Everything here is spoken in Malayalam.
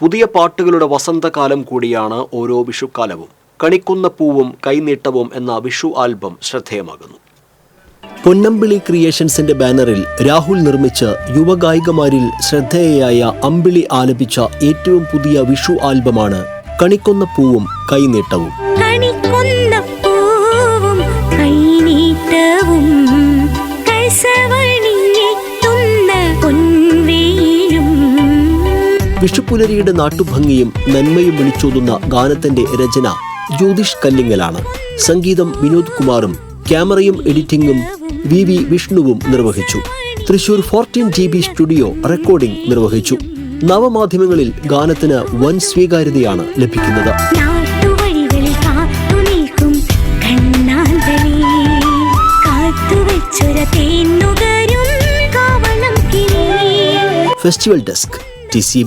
പുതിയ പാട്ടുകളുടെ വസന്തകാലം കൂടിയാണ് ഓരോ വിഷുക്കാലവും. കണിക്കുന്ന പൂവും കൈനീട്ടവും എന്ന വിഷു ആൽബം ശ്രദ്ധേയമാകുന്നു. പൊന്നമ്പിളി ക്രിയേഷൻസിന്റെ ബാനറിൽ രാഹുൽ നിർമ്മിച്ച് യുവഗായികമാരിൽ ശ്രദ്ധേയയായ അമ്പിളി ആലപിച്ച ഏറ്റവും പുതിയ വിഷു ആൽബമാണ് കണിക്കുന്ന പൂവും കൈനീട്ടവും. കണിക്കൊന്ന വിഷുപ്പുലരിയുടെ നാട്ടുഭംഗിയും നന്മയും വിളിച്ചോതുന്ന ഗാനത്തിന്റെ രചന ജ്യോതിഷ് കല്ലിങ്ങലാണ്. സംഗീതം വിനോദ് കുമാറും ക്യാമറയും എഡിറ്റിംഗും വി വി വിഷ്ണുവും നിർവഹിച്ചു. Thrissur fourteen G B studio recording നിർവഹിച്ചു. നവമാധ്യമങ്ങളിൽ ഗാനത്തിന് വൻ സ്വീകാര്യതയാണ് ലഭിക്കുന്നത്. Festival desk T C